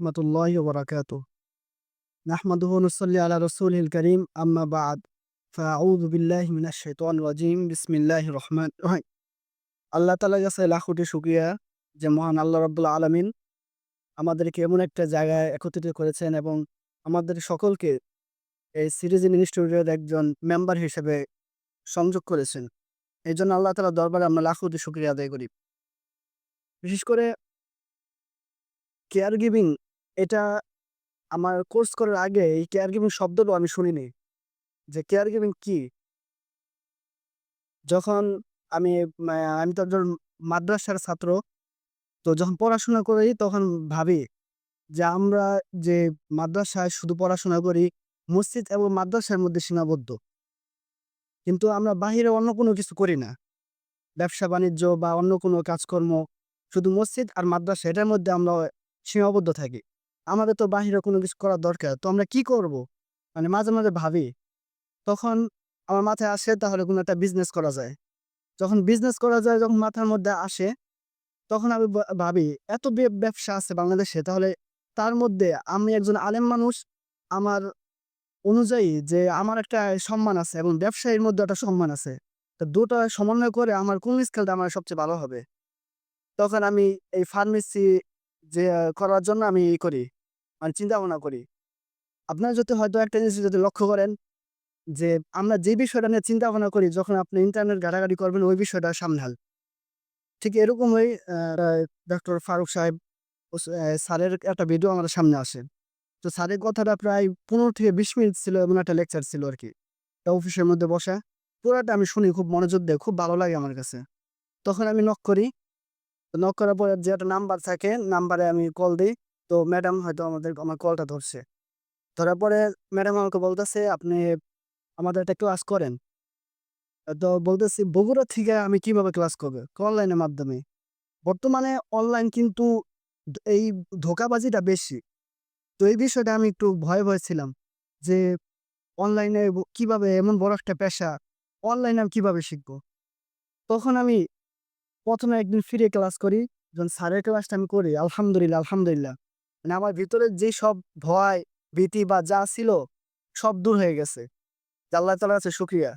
রহমতুল্লাহ বরাকাত নাহমাদুহ নুসল্লি আলা রসুল করিম আম্মা বাদ ফাউদ বিল্লাহ মিনাশ শাইতানির রাজিম বিসমিল্লাহির রহমান রহিম আল্লাহ তাআলার কাছে লাখোটি শুকরিয়া যে মহান আল্লাহ রাব্বুল আলামিন আমাদেরকে এমন একটা জায়গায় একত্রিত করেছেন এবং আমাদের সকলকে এই সিরিজেন ইনস্টিটিউটের একজন মেম্বার হিসেবে সংযোগ করেছেন। এই জন্য আল্লাহ তালা দরবারে আমরা লাখোটি শুক্রিয়া আদায় করি। বিশেষ করে কেয়ার গিভিং এটা আমার কোর্স করার আগে এই কেয়ার গিভিং শব্দটাও আমি শুনিনি। যে কেয়ার গিভিং কি? যখন আমি আমি তো একজন মাদ্রাসার ছাত্র, তো যখন পড়াশোনা করি তখন ভাবি যে আমরা যে মাদ্রাসায় শুধু পড়াশোনা করি, মসজিদ এবং মাদ্রাসার মধ্যে সীমাবদ্ধ। কিন্তু আমরা বাহিরে অন্য কোনো কিছু করি না। ব্যবসা, বাণিজ্য বা অন্য কোনো কাজকর্ম, শুধু মসজিদ আর মাদ্রাসা, এটার মধ্যে আমরা সীমাবদ্ধ থাকি। আমাদের তো বাহিরে কোনো কিছু করার দরকার, তো আমরা কি করব? মানে মাঝে মাঝে ভাবি, তখন আমার মাথায় আসে তাহলে কোনো একটা বিজনেস করা যায়। যখন বিজনেস করা যায়, যখন মাথার মধ্যে আসে, তখন আমি ভাবি, এত ব্যবসা আছে বাংলাদেশে, তাহলে তার মধ্যে আমি একজন আলেম মানুষ, আমার অনুযায়ী যে আমার একটা সম্মান আছে এবং ব্যবসায়ীর মধ্যে একটা সম্মান আছে, তো দুটো সমন্বয় করে আমার কোন স্কিলটা আমার সবচেয়ে ভালো হবে? তখন আমি এই ফার্মেসি যে, করার জন্য আমি করি। মানে চিন্তা ভাবনা করি। আপনারা যদি হয়তো একটা জিনিস যদি লক্ষ্য করেন যে, আমরা যে বিষয়টা নিয়ে চিন্তা ভাবনা করি, যখন আপনি ইন্টারনেট ঘাটাঘাটি করবেন, ওই বিষয়টা সামনে ঠিক এরকমই ডক্টর ফারুক সাহেব স্যারের একটা ভিডিও আমাদের সামনে আসে। তো স্যারের কথাটা প্রায় পনেরো থেকে বিশ মিনিট ছিল এমন একটা লেকচার ছিল আর কি অফিসের মধ্যে বসা। পুরোটা আমি শুনি, খুব মনোযোগ দিয়ে, খুব ভালো লাগে আমার কাছে। তখন আমি নক করি। নক করার পরে যে একটা নাম্বার থাকে নাম্বারে আমি কল দিই। তো ম্যাডাম হয়তো আমাদের, আমার কলটা ধরছে। ধরার পরে ম্যাডাম আমাকে বলতেছে, আপনি আমাদের একটা ক্লাস করেন। তো বলতেছি, বগুড়া থেকে আমি কীভাবে ক্লাস করবে? অনলাইনের মাধ্যমে। বর্তমানে অনলাইন কিন্তু এই ধোকাবাজিটা বেশি। তো এই বিষয়টা আমি একটু ভয় ভয় ছিলাম যে অনলাইনে কীভাবে এমন বড় একটা পেশা, অনলাইনে আমি কীভাবে শিখব? তখন আমি প্রথমে একদিন ফিরে ক্লাস করি, যখন স্যারের ক্লাসটা আমি করি, আলহামদুলিল্লাহ আলহামদুলিল্লাহ। মানে আমার ভিতরে যে সব ভয়, ভীতি বা যা ছিল, সব দূর হয়ে গেছে। আল্লাহ তালা আছে শুক্রিয়া।